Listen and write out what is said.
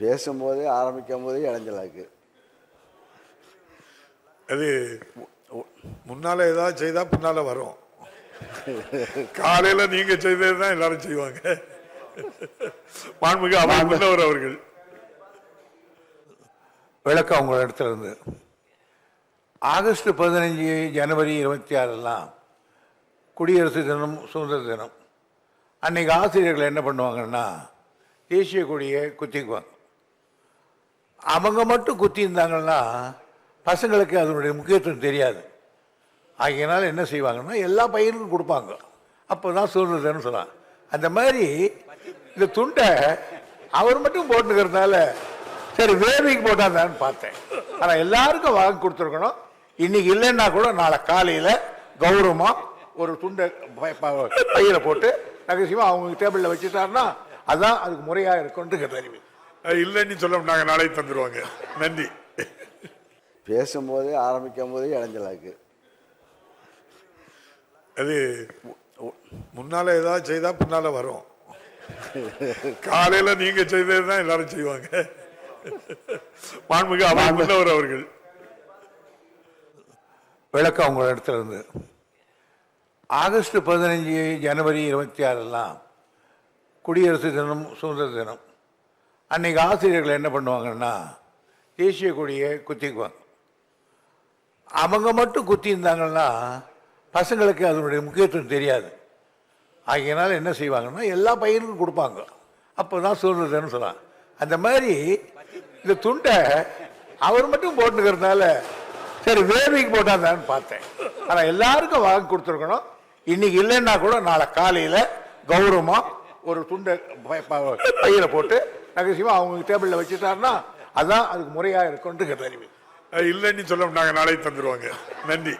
பேசும்போதே ஆரம்பிக்கும் போதே இளைஞலாக்கு அது முன்னால ஏதாவது செய்தா பின்னால வரும். காலையில நீங்க செய்தது தான் எல்லாரும் செய்வாங்க. மாண்புமிகு அவை முன்னவர் அவர்கள். விளக்கம் உங்கள் இடத்துல இருந்து ஆகஸ்ட் பதினஞ்சு ஜனவரி இருபத்தி ஆறுலாம் குடியரசு தினம் சுதந்திர தினம். அன்னைக்கு ஆசிரியர்கள் என்ன பண்ணுவாங்கன்னா தேசிய கொடியை குத்திக்குவாங்க. அவங்க மட்டும் குத்தி இருந்தாங்கன்னா பசங்களுக்கு அதனுடைய முக்கியத்துவம் தெரியாது. ஆகையினால என்ன செய்வாங்கன்னா எல்லா பையனுக்கும் கொடுப்பாங்க. அப்போ தான் சுதந்திரன்னு தினம் சொல்லுவாங்க அந்த மாதிரி இந்த துண்டை அவர் மட்டும் போட்டுக்கிறதுனால சரி வேர்வைக்கு போட்டாந்தான்னு பார்த்தேன். ஆனால் எல்லாருக்கும் வாங்கி கொடுத்துருக்கணும். இன்னைக்கு இல்லைன்னா கூட நாளை காலையில் கௌரவமாக ஒரு துண்டை ப- பையில போட்டு ரகசியமாக அவங்க டேபிளில் வச்சுட்டாருன்னா அதுதான் அதுக்கு முறையாக இருக்கும்னு அறிவு இல்லைன்னு சொல்ல நாங்க நாளைக்கு தந்துருவாங்க. நன்றி. பேசும்போதே ஆரம்பிக்கும் போதே இளைஞலாக்கு அது முன்னால ஏதாவது செய்தா பின்னால வரும். காலையில நீங்க செய்தது தான் எல்லாரும் செய்வாங்க. மாண்புமிகு அவை முன்னவர் அவர்கள். விளக்கம் உங்கள் இடத்துல இருந்து. ஆகஸ்ட் பதினஞ்சு ஜனவரி இருபத்தி ஆறுலாம் குடியரசு தினம் சுதந்திர தினம். அன்னைக்கு ஆசிரியர்கள் என்ன பண்ணுவாங்கன்னா தேசிய கொடியை குத்திக்குவாங்க. அவங்க மட்டும் குத்தி இருந்தாங்கன்னா பசங்களுக்கு அதனுடைய முக்கியத்துவம் தெரியாது. ஆகையினால என்ன செய்வாங்கன்னா எல்லா பையனுக்கும் கொடுப்பாங்க. அப்போ தான் சுதந்திரன்னு சொல்லலாம். சொல்லுவாங்க அந்த மாதிரி இந்த துண்டை அவர் மட்டும் போட்டுக்கிறதுனால சரி வேர்வைக்கு போட்டாந்தான்னு பார்த்தேன். ஆனால் எல்லாருக்கும் வாங்கி கொடுத்துருக்கணும். இன்னைக்கு இல்லைன்னா கூட நாளை காலையில் கௌரவமாக ஒரு துண்டை ப- பையில போட்டு ரகசியமாக அவங்க டேபிளில் வச்சுட்டாருன்னா அதுதான் அதுக்கு முறையாக இருக்கும்னு தெரிவி இல்லைன்னு சொல்ல நாங்கள் நாளைக்கு தந்துடுவாங்க நன்றி.